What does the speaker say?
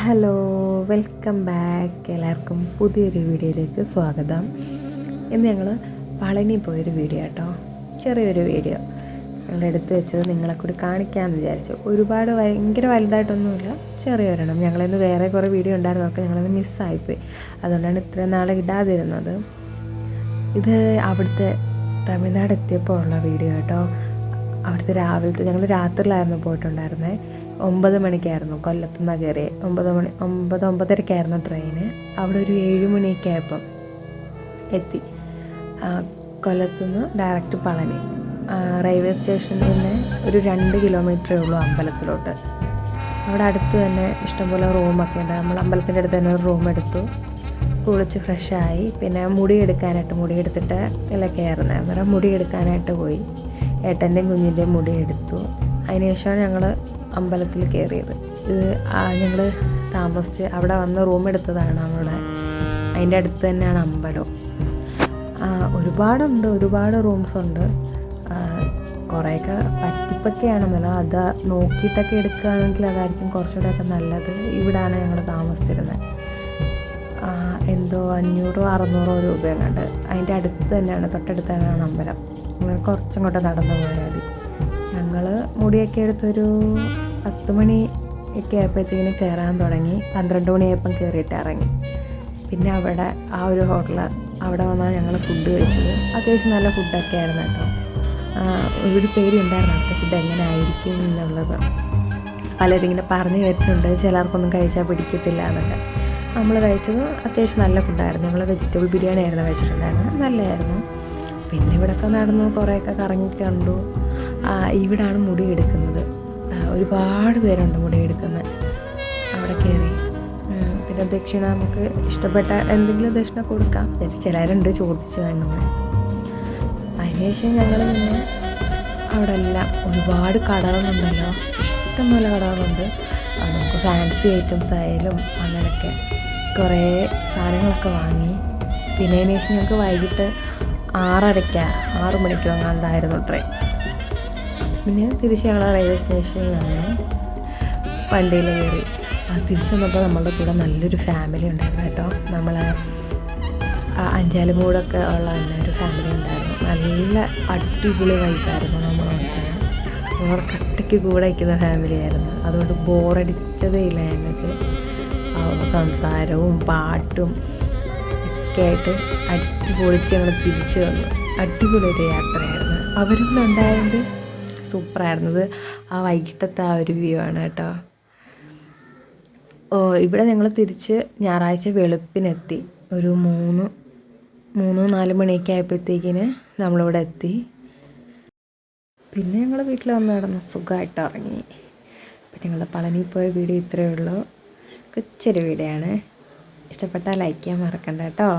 Hello welcome back. എല്ലാവർക്കും പുതിയൊരു വീഡിയോയിലേക്ക് സ്വാഗതം. ഇന്ന് ഞങ്ങൾ പളനി പോയൊരു വീഡിയോ കേട്ടോ ചെറിയൊരു വീഡിയോ. ഞങ്ങൾ എടുത്തു വെച്ചത് നിങ്ങളെ കൂടി കാണിക്കാമെന്ന് വിചാരിച്ചു. ഒരുപാട് ഭയങ്കര വലുതായിട്ടൊന്നുമില്ല ചെറിയൊരെണ്ണം. ഞങ്ങളിന്ന് വേറെ കുറേ വീഡിയോ ഉണ്ടായിരുന്നു ഉണ്ടായിരുന്നൊക്കെ ഞങ്ങളത് മിസ്സായിപ്പോയി. അതുകൊണ്ടാണ് ഇത്രയും നാളെ ഇടാതിരുന്നത്. ഇത് അവിടുത്തെ തമിഴ്നാട് എത്തിയപ്പോൾ ഉള്ള വീഡിയോ കേട്ടോ അവിടുത്തെ രാവിലത്തെ ഞങ്ങൾ രാത്രിയിലായിരുന്നു പോയിട്ടുണ്ടായിരുന്നത് ഒമ്പത് മണിക്കായിരുന്നു കൊല്ലത്തുനിന്ന് കയറിയത് ഒമ്പത് മണി ഒമ്പത് ഒമ്പതരക്കായിരുന്നു ട്രെയിന് അവിടെ ഒരു ഏഴ് മണിയൊക്കെ ആയപ്പം എത്തി. കൊല്ലത്തു കൊല്ലത്തുനിന്ന് ഡയറക്റ്റ് പളനി. റെയിൽവേ സ്റ്റേഷനിൽ നിന്ന് ഒരു രണ്ട് കിലോമീറ്ററേ ഉള്ളൂ അമ്പലത്തിലോട്ട്. അവിടെ അടുത്ത് തന്നെ ഇഷ്ടംപോലെ റൂമൊക്കെ ഉണ്ട്. നമ്മൾ അമ്പലത്തിന്റെ അടുത്ത് തന്നെ ഒരു റൂം എടുത്തു. കുളിച്ച് ഫ്രഷായി പിന്നെ മുടി എടുക്കാനായിട്ട് മുടി എടുത്തിട്ട് ഇല്ല കയറുന്നത് അന്നേരം മുടി എടുക്കാനായിട്ട് പോയി. ഏട്ടന്റെയും കുഞ്ഞിന്റെയും മുടി എടുത്തു. അതിനുശേഷമാണ് ഞങ്ങൾ അമ്പലത്തിൽ കയറിയത്. ഇത് ഞങ്ങൾ താമസിച്ച് അവിടെ വന്ന് റൂം എടുത്തതാണ് അവിടെ. അതിന്റെ അടുത്ത് തന്നെയാണ് അമ്പലം. ഒരുപാടുണ്ട് ഒരുപാട് റൂംസ് ഉണ്ട്. കുറേയൊക്കെ പറ്റിപ്പൊക്കെയാണ്. നല്ല അത് നോക്കിയിട്ടൊക്കെ എടുക്കുകയാണെങ്കിൽ അതായിരിക്കും കുറച്ചുകൂടെയൊക്കെ നല്ലത്. ഇവിടെയാണ് ഞങ്ങൾ താമസിച്ചിരുന്നത്. എന്തോ അഞ്ഞൂറോ അറുന്നൂറോ രൂപയെങ്ങാണ്ട്. അതിന്റെ അടുത്ത് തന്നെയാണ് തൊട്ടടുത്ത് തന്നെയാണ് അമ്പലം. അങ്ങനെ കുറച്ചങ്ങോട്ട് നടന്നു പോയാൽ മതി. ഞങ്ങൾ മുടിയൊക്കെ എടുത്തൊരു പത്ത് മണി ഒക്കെ ആയപ്പോഴത്തേക്കിനും കയറാൻ തുടങ്ങി. പന്ത്രണ്ട് മണിയായപ്പം കയറിയിട്ട് ഇറങ്ങി. പിന്നെ അവിടെ ആ ഒരു ഹോട്ടൽ അവിടെ വന്നാൽ ഞങ്ങൾ ഫുഡ് കഴിച്ചത്. അത്യാവശ്യം നല്ല ഫുഡൊക്കെ ആയിരുന്നു കേട്ടോ. ഒരു ഉണ്ടായിരുന്നു അവിടുത്തെ ഫുഡ് എങ്ങനെ ആയിരിക്കും എന്നുള്ളത്. പലരും ഇങ്ങനെ പറഞ്ഞു കേട്ടിട്ടുണ്ട് ചിലർക്കൊന്നും കഴിച്ചാൽ പിടിക്കത്തില്ല എന്നൊക്കെ. നമ്മൾ കഴിച്ചത് അത്യാവശ്യം നല്ല ഫുഡായിരുന്നു ഞങ്ങൾ വെജിറ്റബിൾ ബിരിയാണി ആയിരുന്നു കഴിച്ചിട്ടുണ്ടായിരുന്നത്. നല്ലതായിരുന്നു. പിന്നെ ഇവിടെയൊക്കെ നടന്നു കുറേയൊക്കെ കറങ്ങി കണ്ടു. ഇവിടാണ് മുടി എടുക്കുന്നത് ഒരുപാട് പേരുണ്ട് മുടിയെടുക്കുന്നത് അവിടെ കയറി. പിന്നെ ദക്ഷിണ നമുക്ക് ഇഷ്ടപ്പെട്ട എന്തെങ്കിലും ദക്ഷിണ കൊടുക്കാം. പിന്നെ ചിലരുണ്ട് ചോദിച്ചു വാങ്ങുന്നത്. അതിനുശേഷം ഞങ്ങൾ പിന്നെ അവിടെ എല്ലാം ഒരുപാട് കടകളുണ്ടല്ലോ. ഇഷ്ടംപോലെ കടകളുണ്ട്. നമുക്ക് ഫാൻസി ഐറ്റംസ് ആയാലും അങ്ങനെയൊക്കെ കുറേ സാധനങ്ങളൊക്കെ വാങ്ങി. പിന്നെ അതിനുശേഷം ഞങ്ങൾക്ക് വൈകിട്ട് ആറരയ്ക്ക ആറ് മണിക്കോ അങ്ങാണ്ടായിരുന്നു ട്രെയിൻ പിന്നെ തിരിച്ച് ഞങ്ങൾ റെയിൽവേ സ്റ്റേഷനിൽ നിന്ന് വണ്ടിയിൽ കയറി. തിരിച്ചു വന്നപ്പോൾ നമ്മളുടെ കൂടെ നല്ലൊരു ഫാമിലി ഉണ്ടായിരുന്നു കേട്ടോ. നമ്മൾ അഞ്ചാലുമൂടൊക്കെ ഉള്ള നല്ലൊരു ഫാമിലി ഉണ്ടായിരുന്നു. നല്ല അടിപൊളി വൈബായിരുന്നു നമ്മൾ അവർ കട്ടയ്ക്ക് കൂടെ അയക്കുന്ന ഫാമിലി ആയിരുന്നു. അതുകൊണ്ട് ബോറടിച്ചതേ ഇല്ല ഞങ്ങൾക്ക്. സംസാരവും പാട്ടും ഒക്കെ ആയിട്ട് അടിച്ചു പൊളിച്ച് ഞങ്ങൾ തിരിച്ചു വന്നു. അടിപൊളി ഒരു യാത്രയായിരുന്നു. അവരും ഉണ്ടായത് സൂപ്പറായിരുന്നു ഇത് ആ വൈകിട്ടത്തെ ആ ഒരു വ്യൂ ആണ് കേട്ടോ. ഓ ഇവിടെ ഞങ്ങൾ തിരിച്ച് ഞായറാഴ്ച വെളുപ്പിനെത്തി. ഒരു മൂന്ന് മൂന്ന് നാല് മണിയൊക്കെ ആയപ്പോഴത്തേക്കിന് നമ്മളിവിടെ എത്തി. പിന്നെ ഞങ്ങൾ വീട്ടിൽ വന്ന് കിടന്ന് സുഖമായിട്ട് ഇറങ്ങി അപ്പം ഞങ്ങൾ പളനി പോയ വീഡിയോ ഇത്രയേ ഉള്ളൂ. കൊച്ചൊരു വീഡിയോ ആണ്. ഇഷ്ടപ്പെട്ടാൽ ലൈക്ക് ചെയ്യാൻ മറക്കണ്ട കേട്ടോ.